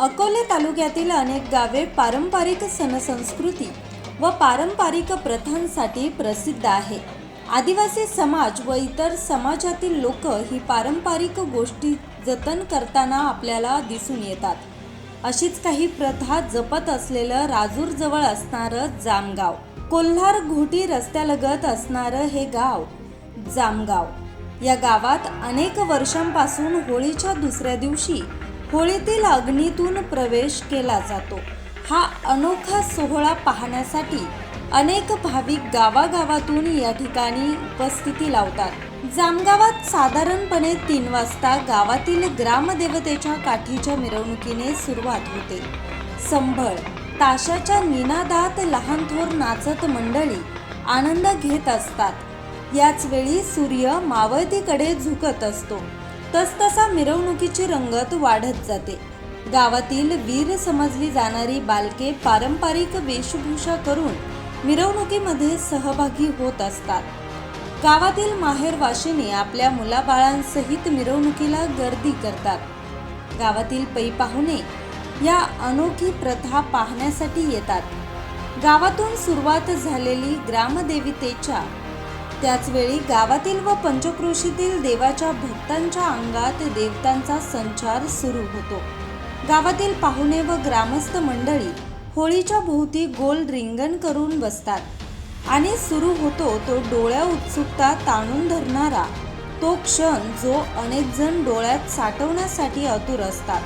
अकोले तालुक्यातील अनेक गावे पारंपरिक सणसंस्कृती व पारंपरिक प्रथांसाठी प्रसिद्ध आहे. आदिवासी समाज व इतर समाजातील लोक ही पारंपरिक गोष्टी जतन करताना आपल्याला दिसून येतात. अशीच काही प्रथा जपत असलेलं राजूरजवळ असणारं जामगाव. कोल्हार घोटी रस्त्यालगत असणारं हे गाव जामगाव. या गावात अनेक वर्षांपासून होळीच्या दुसऱ्या दिवशी होळीतील अग्नीतून प्रवेश केला जातो. हा अनोखा सोहळा पाहण्यासाठी अनेक भाविक गावागावातून या ठिकाणी उपस्थिती लावतात. जामगावात साधारणपणे तीन वाजता गावातील ग्रामदेवतेच्या काठीच्या मिरवणुकीने सुरुवात होते. संभळ ताशाच्या निनादात लहान थोर नाचत मंडळी आनंद घेत असतात. याच वेळी सूर्य मावळतीकडे झुकत असतो. तसतसा मिरवणुकीची रंगत वाढत जाते. गावातील वीर समजली जाणारी बालके पारंपरिक वेशभूषा करून मिरवणुकीमध्ये सहभागी होत असतात. गावातील माहेरवाशिनी आपल्या मुलाबाळांसहित मिरवणुकीला गर्दी करतात. गावातील पै पाहुणे या अनोखी प्रथा पाहण्यासाठी येतात. गावातून सुरुवात झालेली ग्रामदेवतेच्या त्याचवेळी गावातील व पंचक्रोशीतील देवाच्या भक्तांच्या अंगात देवतांचा संचार सुरू होतो. गावातील पाहुणे व ग्रामस्थ मंडळी होळीच्या भोवती गोल रिंगण करून बसतात. आणि सुरू होतो तो डोळ्या उत्सुकता ताणून धरणारा. तो क्षण जो अनेक जण डोळ्यात साठवण्यासाठी आतुर असतात.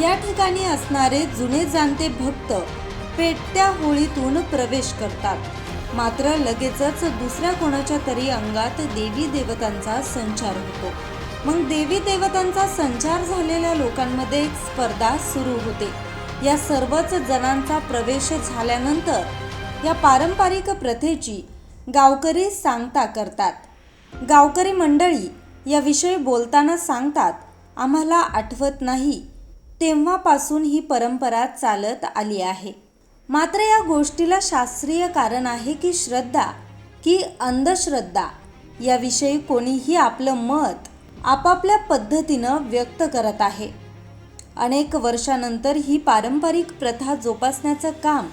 या ठिकाणी असणारे जुने जाणते भक्त पेटत्या होळीतून प्रवेश करतात. मात्र लगेचच दुसऱ्या कोणाच्या तरी अंगात देवी देवतांचा संचार होतो. मग देवी देवतांचा संचार झालेल्या लोकांमध्ये एक स्पर्धा सुरू होते. या सर्वच जणांचा प्रवेश झाल्यानंतर या पारंपरिक प्रथेची गावकरी सांगता करतात. गावकरी मंडळी याविषयी बोलताना सांगतात आम्हाला आठवत नाही तेव्हापासून ही परंपरा चालत आली आहे. मात्र या गोष्टीला शास्त्रीय कारण आहे की श्रद्धा की अंधश्रद्धा याविषयी कोणीही आपलं मत आपापल्या पद्धतीनं व्यक्त करत आहे. अनेक वर्षानंतर ही पारंपरिक प्रथा जोपासण्याचं काम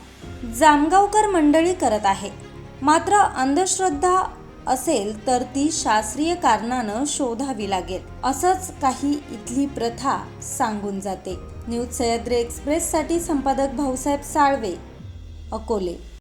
जामगावकर मंडळी करत आहे. मात्र अंधश्रद्धा असेल तर ती शास्त्रीय कारणानं शोधावी लागेल. असंच काही इथली प्रथा सांगून जाते. न्यूज सह्याद्री एक्सप्रेससाठी संपादक भाऊसाहेब साळवे अकोले.